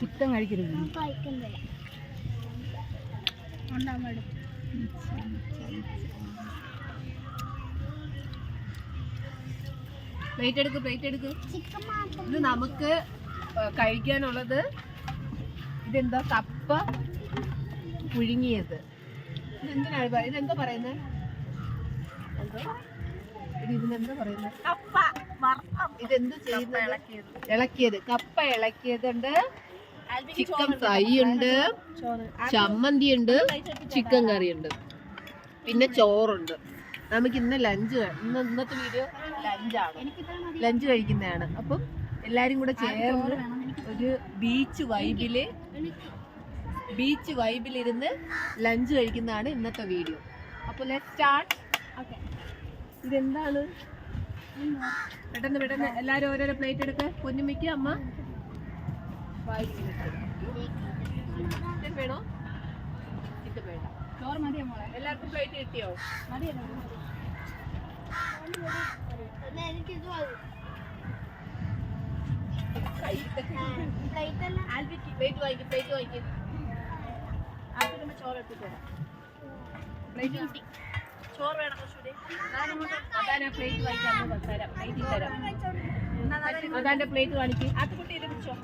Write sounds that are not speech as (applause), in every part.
Chicken കഴിക്കരുത്. Plate എടുക്ക് plate എടുക്ക്. ഇത് നമുക്ക് കഴിക്കാനുള്ളത് ഇതെന്താ? കപ്പ പുഴുങ്ങിയത്. ഇതെന്തിനാണ് ഇതെന്താ പറയുന്നത് ഇതിനെന്താ പറയുന്നത് കപ്പ വറുത്തം ഇതെന്ത് ചെയ്യുന്നത്? ഇളക്കിയത്. കപ്പ ഇളക്കിയതുണ്ട്. ചിക്കൻ ഫ്രൈ ഉണ്ട്. ചമ്മന്തി ഉണ്ട്. ചിക്കൻ കറി ഉണ്ട്. പിന്നെ ചോറുണ്ട്. നമുക്ക് ഇന്ന് ലഞ്ച് ഇന്ന് ഇന്നത്തെ വീഡിയോ ലഞ്ചാണ്. ലഞ്ച് കഴിക്കുന്നതാണ്. അപ്പം എല്ലാരും കൂടെ ചേർന്ന് ഒരു ബീച്ച് വൈബിൽ ബീച്ച് വൈബിലിരുന്ന് ലഞ്ച് കഴിക്കുന്നതാണ് ഇന്നത്തെ വീഡിയോ. അപ്പോൾ ലെറ്റ് സ്റ്റാർട്ട്. ഇതെന്താണ്? പെട്ടെന്ന് പെട്ടെന്ന് എല്ലാരും ഓരോരോ പ്ലേറ്റ് എടുക്ക. പൊന്നുമിക്ക അമ്മ? വേണോ? ചിക്കൻ വേണ്ട. ചോറ് മതി മോളെ? എല്ലാവർക്കും പ്ലേറ്റ് കിട്ടിയോ? ആൽബിക്ക് പ്ലേറ്റ് വാങ്ങിക്കും പ്ലേറ്റ് വാങ്ങിക്കും. ആദ്യം ചോറ് എടുത്തിട്ട് പ്ലേറ്റ് കിട്ടി. ചോറ് വേണം പ്ലേറ്റ് വാങ്ങിക്കാൻ തരാം. പ്ലേറ്റിൽ തരാം. എന്നാ അതാ അതാന്റെ പ്ലേറ്റ് കാണിക്ക് അത് കുട്ടി ഇത് പിടിച്ചോ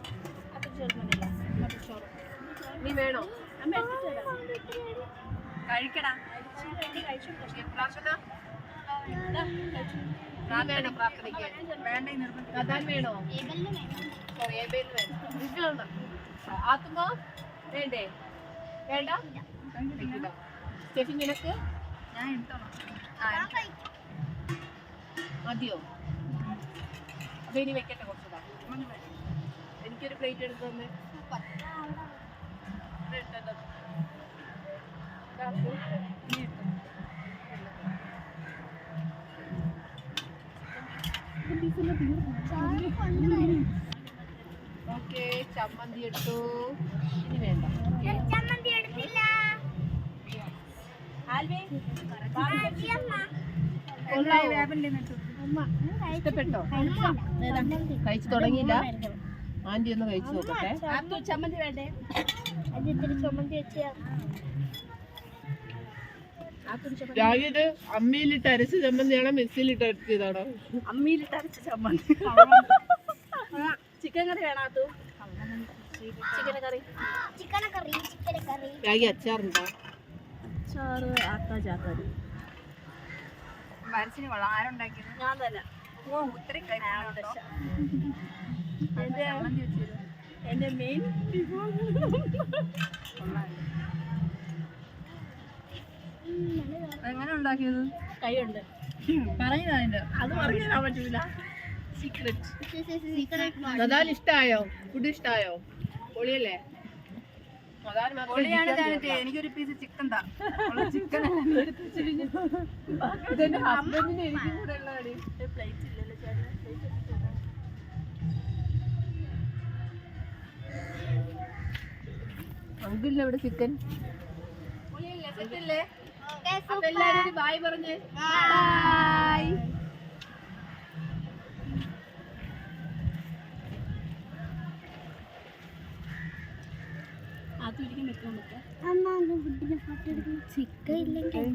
അത് മറ്റേ ചോറ്. നീ വേണോ? അമ്മ കഴിക്കടാ. പ്രാർത്ഥന? പ്രാർത്ഥനയ്ക്ക്. അതാൻ വേണോ? വേണം. ആത്തുമ്പോ വേണ്ടേ? വേണ്ട. സ്റ്റെഫി നിനക്ക് ഞാൻ മതിയോ? അപ്പൊ ഇനി വെക്കട്ടെ കുറച്ചതാ എനിക്കൊരു പ്ലേറ്റ് എടുത്ത് തന്നെ. ഓക്കെ ചമ്മന്തി എടുത്തു. ഇനി വേണ്ട. ഇഷ്ടപ്പെട്ടോ? കഴിച്ചു തുടങ്ങിയില്ല? ആന്റി ഒന്ന് കഴിച്ചു നോക്കട്ടെ. ചമ്മന്തി വേണ്ടേ? ചമ്മന്തി വെച്ച് രാഗിത് അമ്മയിലിട്ട് അരച്ച ചമ്മന്തിയാണോ മിക്സിയിലിട്ട് അരച്ചതാണോ? അമ്മിയിലിട്ട് അരച്ച ചമ്മന്തി. Chicken curry വേണാത്തു chicken curry chicken curry. Chicken curry. Ragi അച്ചാറുണ്ടോ? ചോറ് ആക്കാ ചാക്കാരി. മനസ്സിന് കൊള്ളാം. ആരുണ്ടാക്കിയത് ഞാൻ തന്നെ. ഓ ഒത്തിരി എന്റെ എന്റെ മെയിൻ എങ്ങനെ ഉണ്ടാക്കിയത്? കൈയുണ്ട്. പറയുന്നത് അതിന്റെ. അത് പറഞ്ഞു തരാൻ പറ്റൂല സീക്രട്ട് ഇഷ്ടായോ? ഫുഡ് ഇഷ്ടായോ? പൊളിയല്ലേ? എനിക്കൊരു പീസ് ചിക്കൻ താ. ചിക്കൻ (laughs) ഇതെന്റെ ഹസ്ബൻഡിന് എനിക്കും കൂടെ ഉള്ളതാണ് പ്ലേറ്റ് ഇല്ലല്ലോ ചേട്ടൻ പ്ലേറ്റ് അങ്കിളിന് അവിടെ ചിക്കൻ എല്ലാരും ബായ് പറഞ്ഞേ. ബൈ ചിക്കൻ ഇല്ലെങ്കിൽ